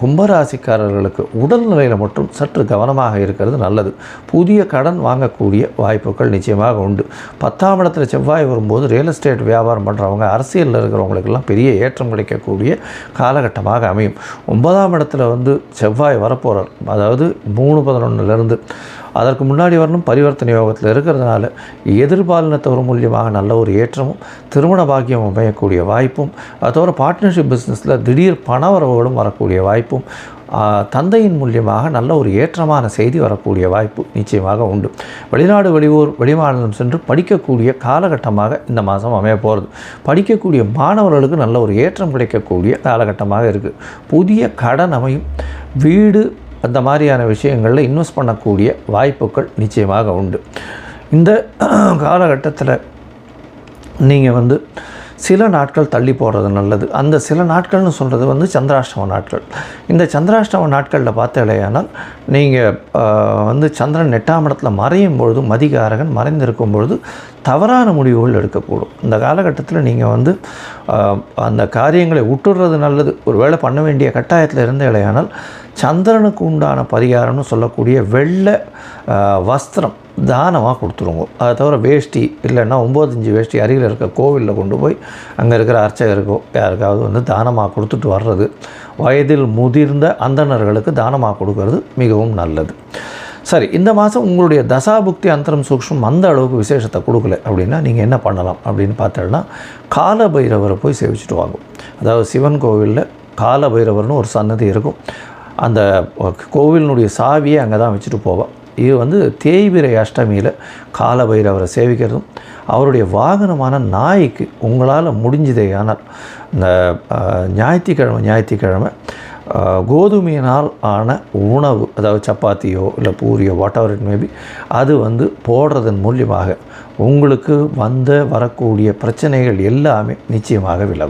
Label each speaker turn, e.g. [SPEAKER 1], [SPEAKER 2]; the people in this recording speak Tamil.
[SPEAKER 1] கும்பராசிக்காரர்களுக்கு உடல்நிலையில் மட்டும் சற்று கவனமாக இருக்கிறது நல்லது. புதிய கடன் வாங்கக்கூடிய வாய்ப்புகள் நிச்சயமாக உண்டு. பத்தாம் இடத்துல செவ்வாய் வரும்போது ரியல் எஸ்டேட் வியாபாரம் பண்ணுறவங்க அரசியலில் இருக்கிறவங்களுக்கெல்லாம் பெரிய ஏற்றம் கிடைக்கக்கூடிய காலகட்டமாக அமையும். ஒன்பதாம் இடத்துல வந்து செவ்வாய் வரப்போகிறார் அதாவது மூணு பதினொன்றுலேருந்து அதற்கு முன்னாடி வரணும் பரிவர்த்தனை யோகத்தில் இருக்கிறதுனால எதிர்பாலினத்தவர் மூலியமாக நல்ல ஒரு ஏற்றமும் திருமண பாக்கியம் அமையக்கூடிய வாய்ப்பும் அதோட பார்ட்னர்ஷிப் பிஸ்னஸில் திடீர் பணவரவுகளும் வரக்கூடிய வாய்ப்பும் தந்தையின் மூலியமாக நல்ல ஒரு ஏற்றமான செய்தி வரக்கூடிய வாய்ப்பு நிச்சயமாக உண்டு. வெளிநாடு வெளியூர் வெளிமாநிலம் சென்று படிக்கக்கூடிய காலகட்டமாக இந்த மாதம் அமைய போகிறது படிக்கக்கூடிய மாணவர்களுக்கு நல்ல ஒரு ஏற்றம் கிடைக்கக்கூடிய காலகட்டமாக இருக்குது புதிய கடன் அமையும். வீடு அந்த மாதிரியான விஷயங்களில் இன்வெஸ்ட் பண்ணக்கூடிய வாய்ப்புகள் நிச்சயமாக உண்டு. இந்த காலகட்டத்தில் நீங்கள் வந்து சில நாட்கள் தள்ளி போடுறது நல்லது. அந்த சில நாட்கள்னு சொல்கிறது வந்து சந்திராஷ்டம நாட்கள். இந்த சந்திராஷ்டம நாட்களில் பார்த்தாலேயானால் நீங்கள் வந்து சந்திரன் எட்டாம் இடத்துல மறையும் பொழுது மதிகாரகன் மறைந்திருக்கும் பொழுது தவறான முடிவுகள் எடுக்கக்கூடும். இந்த காலகட்டத்தில் நீங்கள் வந்து அந்த காரியங்களை விட்டுடுறது நல்லது. ஒரு வேளை பண்ண வேண்டிய கட்டாயத்தில் இருந்த இல்லையானால் சந்திரனுக்கு உண்டான பரிகாரம்னு சொல்லக்கூடிய வெள்ளை வஸ்திரம் தானமாக கொடுத்துருவோம் அதை தவிர வேஷ்டி இல்லைன்னா ஒம்போதஞ்சு வேஷ்டி அருகில் இருக்க கோவிலில் கொண்டு போய் அங்கே இருக்கிற அர்ச்சகருக்கோ யாருக்காவது வந்து தானமாக கொடுத்துட்டு வர்றது. வயதில் முதிர்ந்த அந்தணர்களுக்கு தானமாக கொடுக்கறது மிகவும் நல்லது. சரி இந்த மாதம் உங்களுடைய தசாபுக்தி அந்தரம் சூக்ஷ்மம் அந்த அளவுக்கு விசேஷத்தை கொடுக்கல அப்படின்னா நீங்கள் என்ன பண்ணலாம் அப்படின்னு பார்த்தோன்னா கால பைரவரை போய் சேவிச்சுட்டு வாங்க. அதாவது சிவன் கோவிலில் கால பைரவர்னு ஒரு சன்னதி இருக்கும். அந்த கோவிலினுடைய சாவியை அங்கே தான் வச்சுட்டு போவாள் இது வந்து தேய்பிரை அஷ்டமியில் கால பைரவரை சேவிக்கிறதும் அவருடைய வாகனமான நாய்க்கு உங்களால் முடிஞ்சதேயானால் இந்த ஞாயிற்றுக்கிழமை ஞாயிற்றுக்கிழமை கோதுமையினால் ஆன உணவு அதாவது சப்பாத்தியோ இல்லை பூரியோ வாட் எவர் இட் மேபி அது வந்து போடுறதன் மூலியமாக உங்களுக்கு வந்த வரக்கூடிய பிரச்சனைகள் எல்லாமே நிச்சயமாக விலகும்.